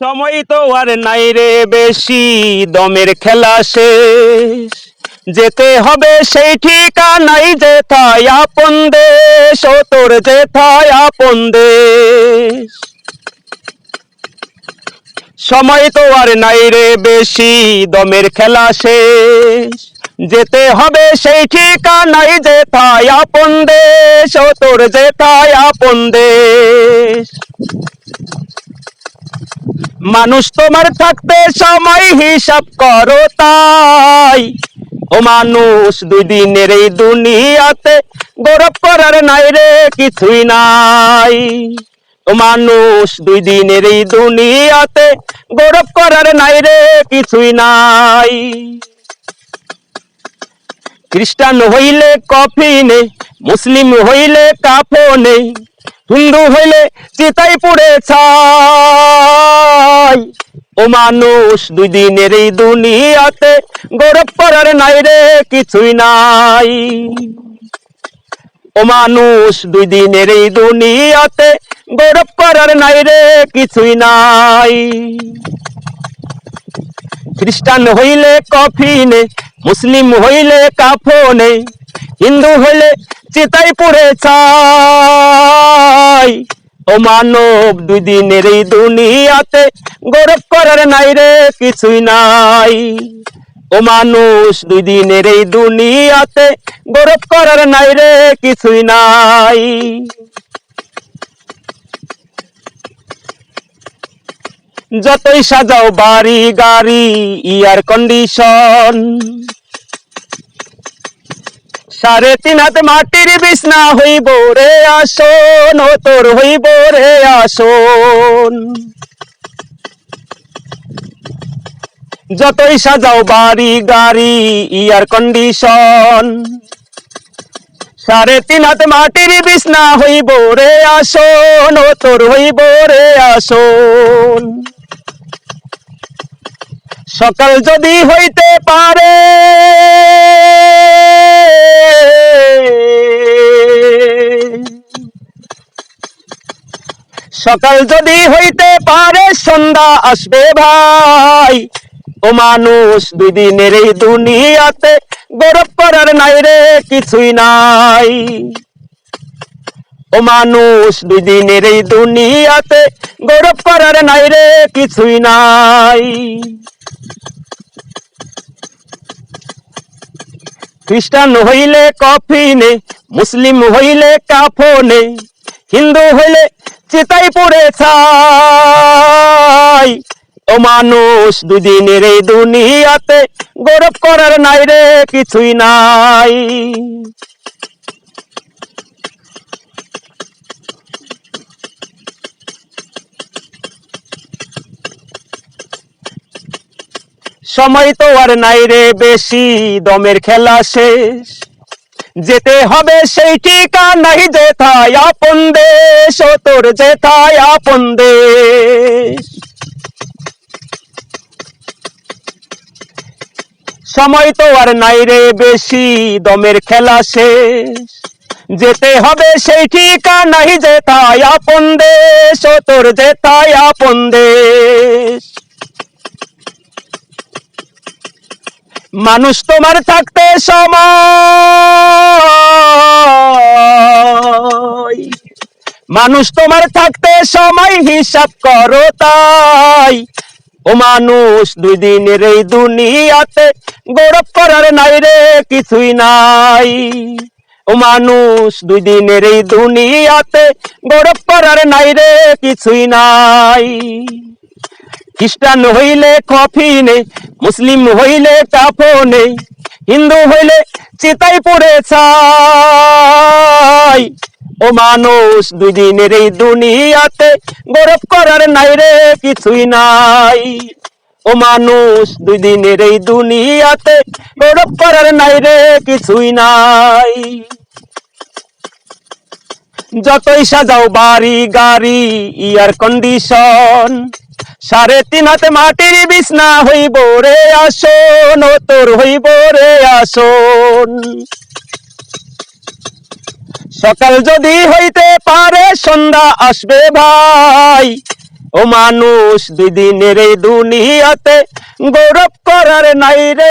সময় তো আর নাই রে বেশি, দমের খেলা শেষ। যেতে হবে সেই ঠিকানাই, যেথায় আপন দেশ, ও তোর যেথায় আপন দেশ। সময় তো আর নাই রে বেশি, দমের খেলা শেষ। যেতে হবে সেই ঠিকানাই, যেথায় আপন দেশ, ও তোর যেথায় আপন দেশ। মানুষ তোমার থাকতে সময় হিসাব করো তাই। ও মানুষ, দুই দিনের এই দুনিয়াতে গৌরব করার নাই রে কিছুই নাই। ও মানুষ, দুই দিনের এই দুনিয়াতে গৌরব করার নাই রে কিছুই নাই। খ্রিস্টান হইলে কফিনে, মুসলিম হইলে কাফনে হিন্দু হইলে চিতাই পুড়ে ছাই। ও মানুষ, দুই দিনের এই দুনিয়াতে গৌরব করার নাই রে কিছুই নাই। ও মানুষ, দুই দিনের এই দুনিয়াতে গৌরব করার নাই রে কিছুই নাই। খ্রিস্টান হইলে কফি কফিনে, মুসলিম হইলে কাফো কাফনে, হিন্দু হইলে চিতাই পুড়ে ছাই। ও মানব, দুই দিনের এই দুনিয়াতে গৌরব করার নাই রে, কিছুই নাই। ও মানুষ, দুই দিনের এই দুনিয়াতে গৌরব করার নাই রে, কিছুই নাই। যতই সাজাও বাড়ি গাড়ি ইয়ার কন্ডিশন সাড়ে তিন হাত মাটির বিছনা হইব রে আসন, ও তোর হইব রে আসন। যতই সাজাও বাড়ি, গাড়ি, ইয়ার কন্ডিশন সাড়ে তিন হাত মাটির বিছনা হইব রে আসন, ও তোর হইব রে আসন। সকাল যদি হইতে পারে সকাল যদি হইতে পারে, সন্ধ্যা আসবে ভাই। ও মানুষ দুই দিনের এই দুনিয়াতে গৌরব করার নাই রে, কিছুই নাই। ও মানুষ দুই দিনের এই দুনিয়াতে গৌরব করার নাই রে, কিছুই নাই। খ্রিস্টান হইলে কফিনে, মুসলিম হইলে কাফনে, হিন্দু হইলে চিতাই পড়ে ছাই। ও মানুষ, দুদিনের এই দুনিয়াতে গৌরব করার নাই রে কিছুই নাই। সময় তো আর নাই রে বেশি, দমের খেলা শেষ। যেতে হবে সেই ঠিকানাই যেথায় আপন দেশ ও তোর যেথায় আপন দেশ। সময় তো আর নাই রে বেশি, দমের খেলা শেষ। যেতে হবে সেই ঠিকানাই যেথায় আপন দেশ ও তোর যেথায় আপন দেশ। মানুষ তোমার থাকতে সময়। মানুষ তোমার থাকতে সময়, হিসাব করো তাই। ও মানুষ, দুই দিনের এই দুনিয়াতে গৌরব করার নাই রে, কিছুই নাই। ও মানুষ, দুই দিনের এই দুনিয়াতে গৌরব করার নাই রে, কিছুই নাই। খ্রিস্টান হইলে কফি নেই, মুসলিম হইলে কাফনে হিন্দু হইলে চিতাই পড়ে ছাই। ও মানুষ, দুই দিনের এই দুনিয়াতে গৌরব করার নাই রে কিছুই নাই। ও মানুষ, দুই দিনের এই দুনিয়াতে গৌরব করার নাই রে কিছুই নাই। যতই সাজাও বাড়ি, গাড়ি, ইয়ার কন্ডিশন সাড়ে তিন হাতে মাটির বিছনা হইব রে আসন তোর হইব রে আসন। সকাল যদি হইতে পারে, সন্ধ্যা আসবে ভাই। ও মানুষ দুই দিনের এই দুনিয়াতে গৌরব করার নাই রে।